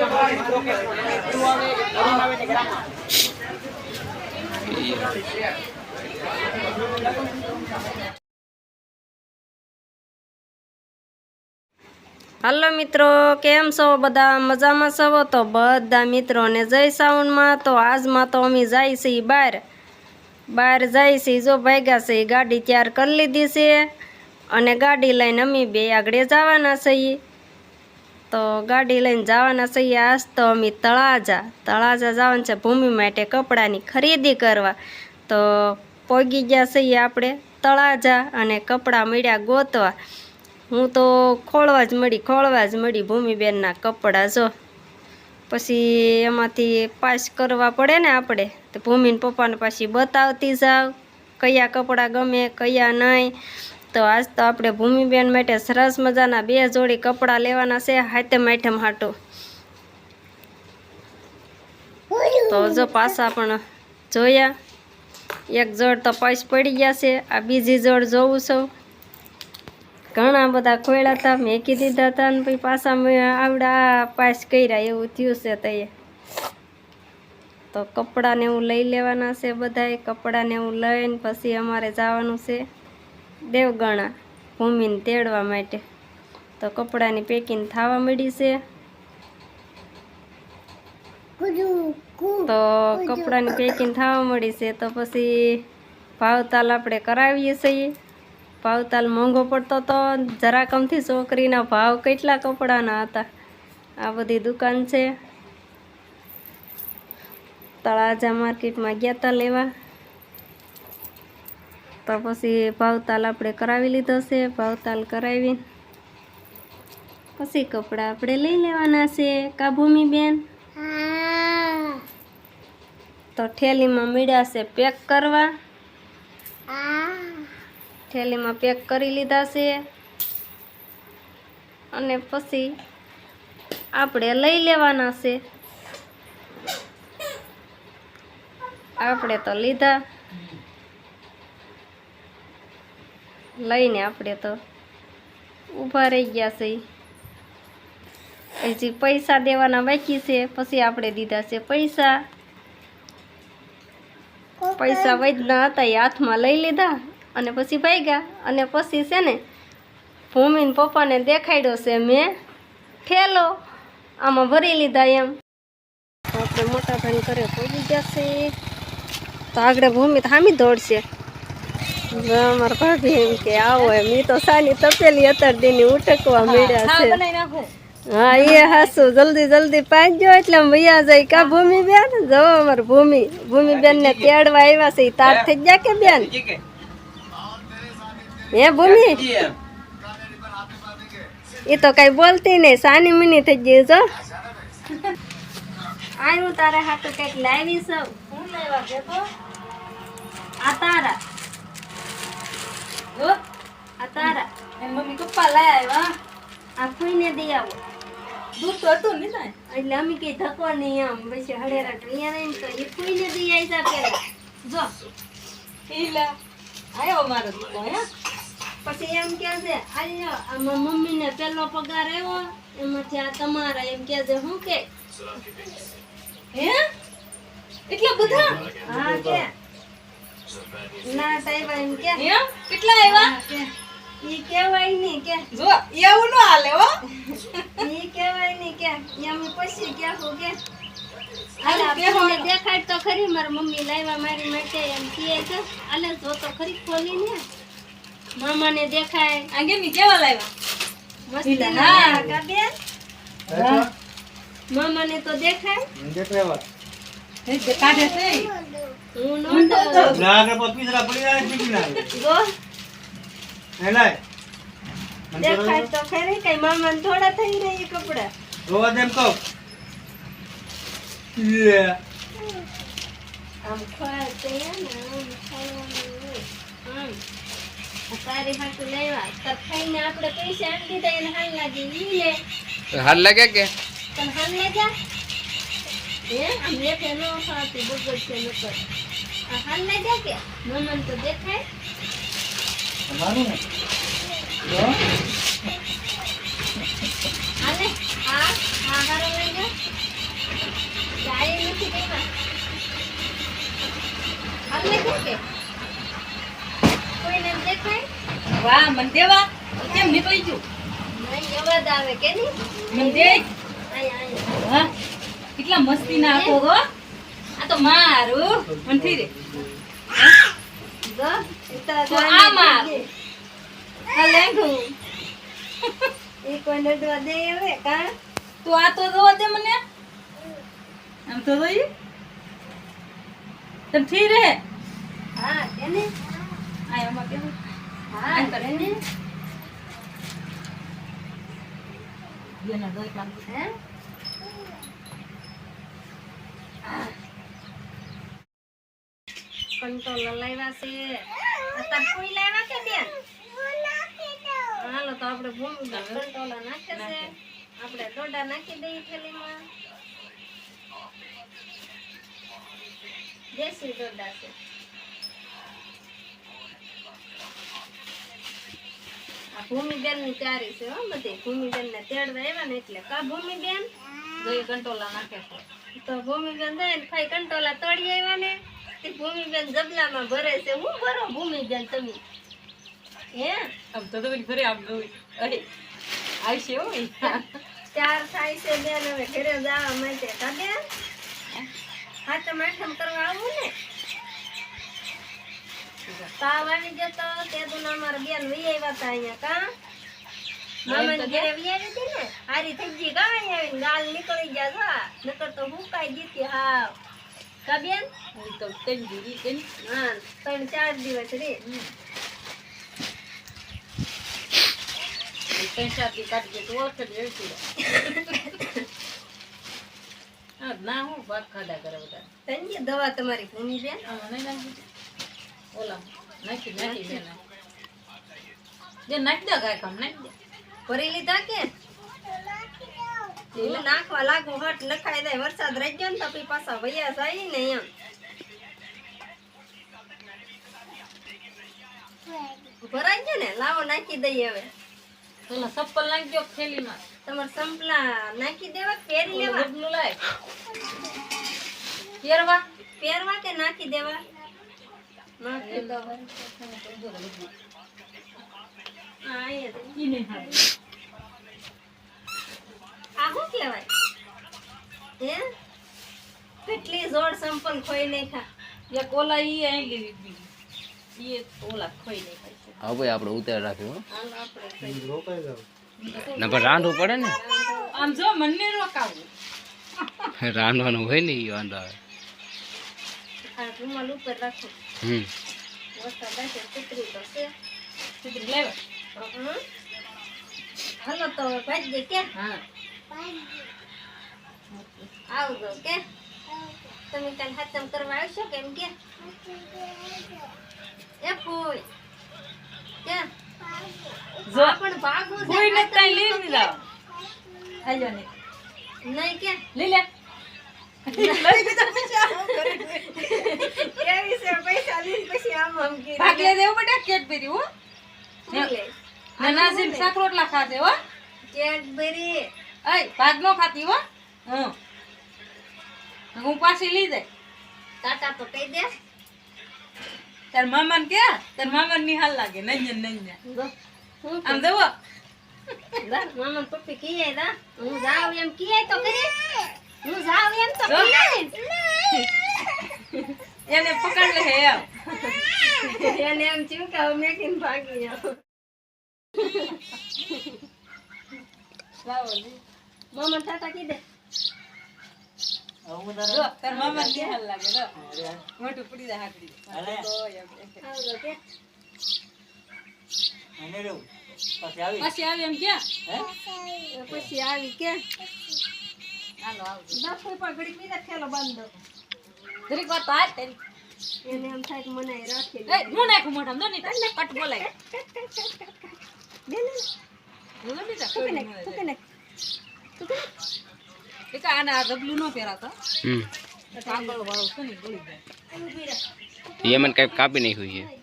હાલો મિત્રો, કેમ છો? બધા મજામાં છો? તો બધા મિત્રોને જય સાઉન્ડમાં તો આજમાં તો અમે જાય છીએ બહાર. બહાર જાય છીએ, જો ભાગ્યા છે ગાડી તૈયાર કરી લીધી છે. અને ગાડી લઈને અમે બે આગળ જવાના છીએ. તો ગાડી લઈને જવાના છીએ આજ તો અમે તળાજા. તળાજા જવાનું છે ભૂમિ માટે કપડાની ખરીદી કરવા. તો પોગી ગયા છીએ આપણે તળાજા અને કપડાં મળ્યા ગોતવા. હું તો ખોળવા જ મળી, ખોળવા જ મળી ભૂમિબેનના કપડાં, જો. પછી એમાંથી પાસ કરવા પડે ને આપણે, તો ભૂમિને પપ્પાને પાછી બતાવતી જાવ. કયા કપડાં ગમે, કયા નહીં. તો આજ તો આપણે ભૂમિબેન માટે સરસ મજાના બે જોડી કપડાં લેવાના છે, હાથે માઠમ હાટું તો જો પાછા પણ જોયા. એક જોડ તો પાસ પડી ગયા છે, આ બીજી જોડ જોઉં છું. ઘણા બધા ખોયડા હતા, મેકી દીધા હતા ને પછી પાછા આવડા પાસ કર્યા, એવું થયું છે તઈએ તો કપડાને એવું લઈ લેવાના છે બધાએ કપડાને એવું લઈને પછી અમારે જવાનું છે. દેવગણા ભૂમિને તેડવા માટે. તો કપડાની પેકિંગ થવા મળી છે. તો કપડાની પેકિંગ થવા મળી છે તો પછી ભાવતાલ આપણે કરાવીએ છીએ. ભાવતાલ મોંઘો પડતો તો જરાકમથી છોકરીના ભાવ કેટલા કપડાના હતા. આ બધી દુકાન છે. તળાજા માર્કેટમાં ગયા હતા લેવા. તો પછી ભાવતાલ આપણે કરાવી લીધો છે. ભાવતાલ કરાવી પછી કપડાં આપણે લઈ લેવાના છે. કા ભૂમિબેન તો ઠેલીમાં મીડાશે છે પેક કરવા. થેલીમાં પેક કરી લીધા છે. અને પછી આપણે લઈ લેવાના છે. આપણે તો લીધા. લઈને આપણે તો ઊભા રહી ગયા છે. હજી પૈસા દેવાના બાકી છે પછી આપણે દીધા છે પૈસા. પૈસા વૈદના હતા એ હાથમાં લઈ લીધા અને પછી ભાગ્યા. અને પછી છે ને ભૂમિને પપ્પાને દેખાડ્યો છે મેં ઠેલો આમાં ભરી લીધા એમ. આપણે મોટા ભાઈને ઘરે પહોંચી ગયા છે. તો આગળ ભૂમિ થામી દોડશે. જો અમારા ભાભી એમ કે આવો એમ. ઈ તો સાની તપેલી અત્યાર દીની ઉટકવા મળ્યા છે. હા એ હાસુ જલ્દી જલ્દી પાજો એટલે વૈયા જાય. કા ભૂમિ બેન જવો અમાર ભૂમિ. ભૂમિ બેન ને તેડવા આવ્યા છે. ઈ તાર થઈ ગયા કે બેન? હે ભૂમિ? એ તો કઈ બોલતી નહીં સાની મિની થઈ ગઈ જો આય હું તારા હાથે કંઈક લાવી છું? હું લેવા દેખો આ તારા. આ તારા મમ્મી પપ્પા લઈ આવ્યા આ કોઈને દઈ આવો દૂધ તો હતું ને તાય એટલે અમે કઈ ધકો નહીં આમ પછી હળેરા અહીંયા રહીને તો એ કોઈને દઈ આવ્યા પેલા જો ઈલા આવ્યો મારો દીકરો હે પછી એમ કે છે આલ્યો આમાં મમ્મીને પેલો પગાર આવ્યો એમાંથી આ તમારા એમ કે છે હું કે હે એટલા બધા હા કે ના સાહેબ એમ કે. કેટલા આવ્યા ઈ કહેવાય નહીં કે. જો એવું ન હાલે હો. ઈ કહેવાય નહીં કે. એમ પછી કે હો કે. દેખાડ તો ખરી મારી મમ્મી લાવ્યા મારી માટે એમ કે છે. અલે જો તો ખરી ખોલીને મામાને દેખાય. આગે ની કેવા લાવ્યા? મસ્તી ના હા. કા બેન? મામાને તો દેખાય. હે જે કાઢે છે હું નો દઉં. નાગર પપ્પી જરા પડી જાય પીકી ના. જો હેલાય દેખાય તો ખરી કઈ મામાને થોડા થઈ રહી કપડા. રોવા દેમ કહો. લે. આમ ખવાય તો ને આમ ખાવાનું. આમ તારી હાટુ લેવા. તો ખાઈને આપણે પૈસા આપી દીધા એને હાલ લાગી. ઈ લે. હાલ લાગે કે? હાલ લાગ્યા? હે? આમ ન ખાતી બગડ છે નકર. હાલ ના જાય કે? મમન ને? જો. દેખાય વાહ મંદે દેવા. કેમ નીકળી ગયું નહીં અવાજ આવે કે નહીં? મન કેટલા મસ્તી ના આપો હો. મારું. મને થઈ રે તો આ માર. આ લેંઘું એ કોઈ દે હવે કા? તું આ તો દે મને. આમ તો જોઈ તમ થઈ રે હા કેને આ એમાં કેવું હા. આમ કરે. કેને જેના જોઈ કામ. હે. કંટ્રોલ લાવ્યા છે. અત્યારે કોઈ લાવ્યા કે બેન હાલો તો આપણે ભૂમિ કંટ્રોલ નાખે છે. આપણે ડોડા નાખી દઈએ થેલીમાં. દેશી ડોડા છે. ભૂમિબેનની ચારી છે હો બધી. ભૂમિબેન ને તેડવા આવ્યા ને એટલે કા ભૂમિબેન? કંટોલા નાખે છે. તો ભૂમિબેન જાય ને ફાઈ કંટોલા તોડી આવ્યા ને. તે ભૂમિબેન જબલામાં ભરે છે. હું ભરો ભૂમિબેન તમે? હે? આમ તો જોઈ ફરી આમ અરે આવશે હો ચાર થાય છે બેન હવે ઘરે જવા માટે. કા બેન? હાથમ આઠમ કરવા આવું ને? તાવ આવી જતો તે દુના અમારા બેન વહી આવ્યા હતા અહીંયા કા? મામાને ઘરે વહી આવી હતી ને? હારી થઈ ગઈ કા? અહીંયા આવીને ગાલ નીકળી ગયા નકર તો હુકાઈ જીતી હાવ. કા બેન ઈ તો તેમ દીધી તેમ હા ત્રણ ચાર દિવસ રે. ત્રણ ચાર દી કાઢી તો ઓળખે જ હા ના હું ભાગ ખાધા કરે બધા. તંજી દવા તમારી ભૂમિ બેન? આમાં નહીં નાખી ઓલા નાખી નાખી દે ના નાખી દે કામ નાખી દે. ભરી લીધા કે? હું નાખવા લાગુ હટ નખાઈ દે વરસાદ રહી ગયો ને તો પછી પાછા વૈયા જાય ને એમ. ભરાઈ ગયો ને? લાવો નાખી દઈએ હવે. પેલા ચપ્પલ નાખી દો થેલીમાં. તમારે સંપલા નાખી દેવા પહેરી લેવા? ડબલું લાય. પહેરવા? પહેરવા કે નાખી દેવા? નાખી દેવા ઈ નહીં. આ શું કહેવાય હે? કેટલી જોડ સંપલ ખોઈ નાખ્યા. એક કોલા ઈ અહીં લીધી બીજી. ઈ કોલા ખોઈ છે. હા ભાઈ આપણે ઉતાર રાખ્યો આપણે રોકાઈ જાવ. નંબર રાંધવું પડે ને? આમ જો મને રોકાવું. રાંધવાનું હોય ને ઈ વાંધો આવે. આ રૂમાલ ઉપર રાખો. હમ. વરસાદ આવશે કૂતરી તો છે સીધી લેવા. હાલો તો ભાઈ દે કે હા. આવજો કે તમે કાલ હાથમ કરવા આવશો કેમ કે? એ ફૂઈ કે? જો પણ ભાગવું છે કોઈ ને તઈ લઈ કે. જાવ હાલો ને. નહીં કે? લઈ લે. કેવી છે પૈસા લઈને પછી આમ આમ કરી ભાગ લે દેવું બેટા કેડબેરી હો. લે. નાના સીમ શાક રોટલા ખાતે હો. કેડબરી અય નો ખાતી હો. હં હું પાછી લઈ દે. ટાટા તો કહી દે. તાર મામાને કે તાર મામાને નિહાલ લાગે. નહીં નહીં જો, હું આમ દેવો. લા, મામા ને પપ્પી કીએ દા હું જાવ એમ કીએ તો કરી હું જાવ એમ તો. એને પકડ લે એમ એને એમ થયું કે હવે મેકીને ભાગી આવો મામા ટાટા કી દે આવું જો તારે તાર મામાને નિહાલ લાગે જો મોટું પડી જાય હાકડી. હાલે. આવજો કે. એને રહેવું પછી આવી. પાછી આવી એમ ક્યાં હે? પછી આવી કે. હાલો આવજો. દસ રૂપિયા ઘડીક બીજા થેલો બાંધો. જરીક વાર તો હાલ તારી એને એમ થાય કે મને રાખી એ હું નાખું મોઢામાં? જો નહીં કટ બોલાય. દે ને તું કે તું કે. બેટા આને આ ગગલું ન પહેરાતા. હમ. આગળ વાળું છે ને ગળી જાય. એ મને કઈ કાપી નાખ્યું છે.